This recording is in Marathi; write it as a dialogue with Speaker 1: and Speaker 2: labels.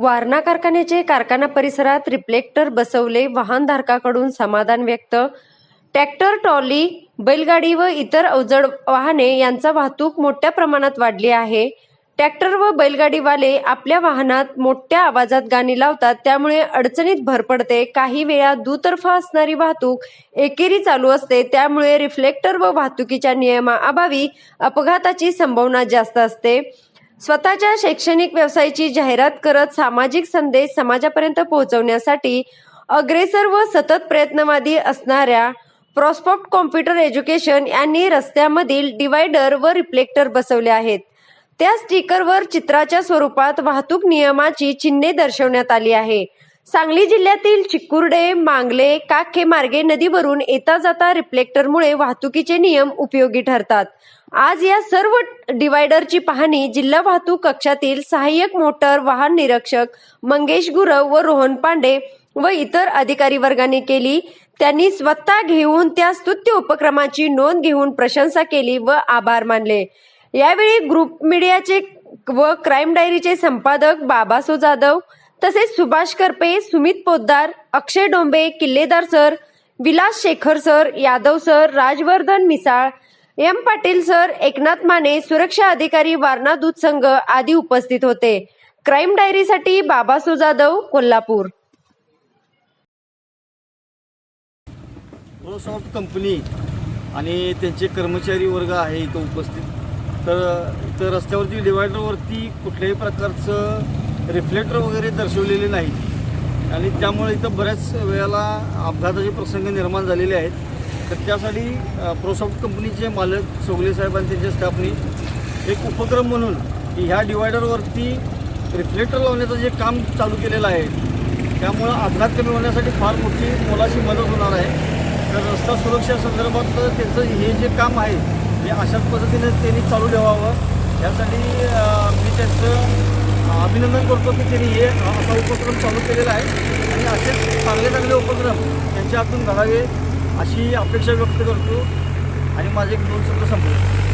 Speaker 1: वारणा कारखान्याचे कारखाना परिसरात रिफ्लेक्टर बसवले. वाहनधारकाकडून समाधान व्यक्त. ट्रॅक्टर ट्रॉली बैलगाडी व इतर अवजड वाहने यांचा वाहतूक मोठ्या प्रमाणात वाढली आहे. ट्रॅक्टर व बैलगाडीवाले आपल्या वाहनात मोठ्या आवाजात गाणी लावतात. त्यामुळे अडचणीत भर पडते. काही वेळा दुतर्फा असणारी वाहतूक एकेरी चालू असते. त्यामुळे रिफ्लेक्टर व वाहतुकीच्या नियमाअभावी अपघाताची संभावना जास्त असते. स्वतःच्या शैक्षणिक व्यवसायाची जाहिरात करत सामाजिक संदेश समाजापर्यंत पोहोचवण्यासाठी अग्रेसर व सतत प्रयत्नवादी असणाऱ्या प्रॉस्पॉक्ट कॉम्प्युटर एज्युकेशन यांनी रस्त्यामधील डिवायडर व रिफ्लेक्टर बसवले आहेत. त्या स्टिकरवर चित्राच्या स्वरूपात वाहतूक नियमाची चिन्हे दर्शवण्यात आली आहे. सांगली जिल्ह्यातील चिकुर्डे मांगले काखे मार्गे नदीवरून येता जाता रिफ्लेक्टरमुळे वाहतुकीचे नियम उपयोगी ठरतात. आज या सर्व डिवायडरची पाहणी जिल्हा वाहतूक कक्षातील सहाय्यक मोटर वाहन निरीक्षक मंगेश गुरव व रोहन पांडे व इतर अधिकारी वर्गाने केली. त्यांनी स्वतः घेऊन त्या स्तुत्य उपक्रमाची नोंद घेऊन प्रशंसा केली व आभार मानले. यावेळी ग्रुप मीडियाचे व क्राईम डायरीचे संपादक बाबासो जाधव तसेच Subhash Karpe Sumit Poddar Akshay Dombe Killedar sir Vilas Shekhar sir Yadav sir Rajvardhan Misal M Patil sir Eknath Mane सुरक्षा अधिकारी वारणा दूध संघ आदी उपस्थित होते. क्राईम डायरीसाठी बाबासो जाधव कोल्हापूर.
Speaker 2: प्रोसॉफ्ट कंपनी आणि त्यांचे कर्मचारी वर्ग आहे इथं उपस्थित. तर इथं रस्त्यावरती डिवायडरवरती कुठल्याही प्रकारचं रिफ्लेक्टर वगैरे दर्शवलेले नाही आणि त्यामुळे इथं बऱ्याच वेळेला अपघाताचे प्रसंग निर्माण झालेले आहेत. तर त्यासाठी प्रोसॉफ्ट कंपनीचे मालक सोगले साहेब आणि त्यांच्या स्टाफनी एक उपक्रम म्हणून की ह्या डिवायडरवरती रिफ्लेक्टर लावण्याचं जे काम चालू केलेलं आहे त्यामुळं अपघात कमी होण्यासाठी फार मोठी मोलाची मदत होणार आहे. तर रस्ता सुरक्षा संदर्भात त्यांचं हे जे काम आहे हे अशाच पद्धतीने त्यांनी चालू ठेवावं. यासाठी मी त्यांचं अभिनंदन करतो की त्यांनी हे असा उपक्रम चालू केलेला आहे. आणि असेच चांगले चांगले उपक्रम त्यांच्या हातून घडावे अशी अपेक्षा व्यक्त करतो. आणि माझे एक दोन शब्द संपले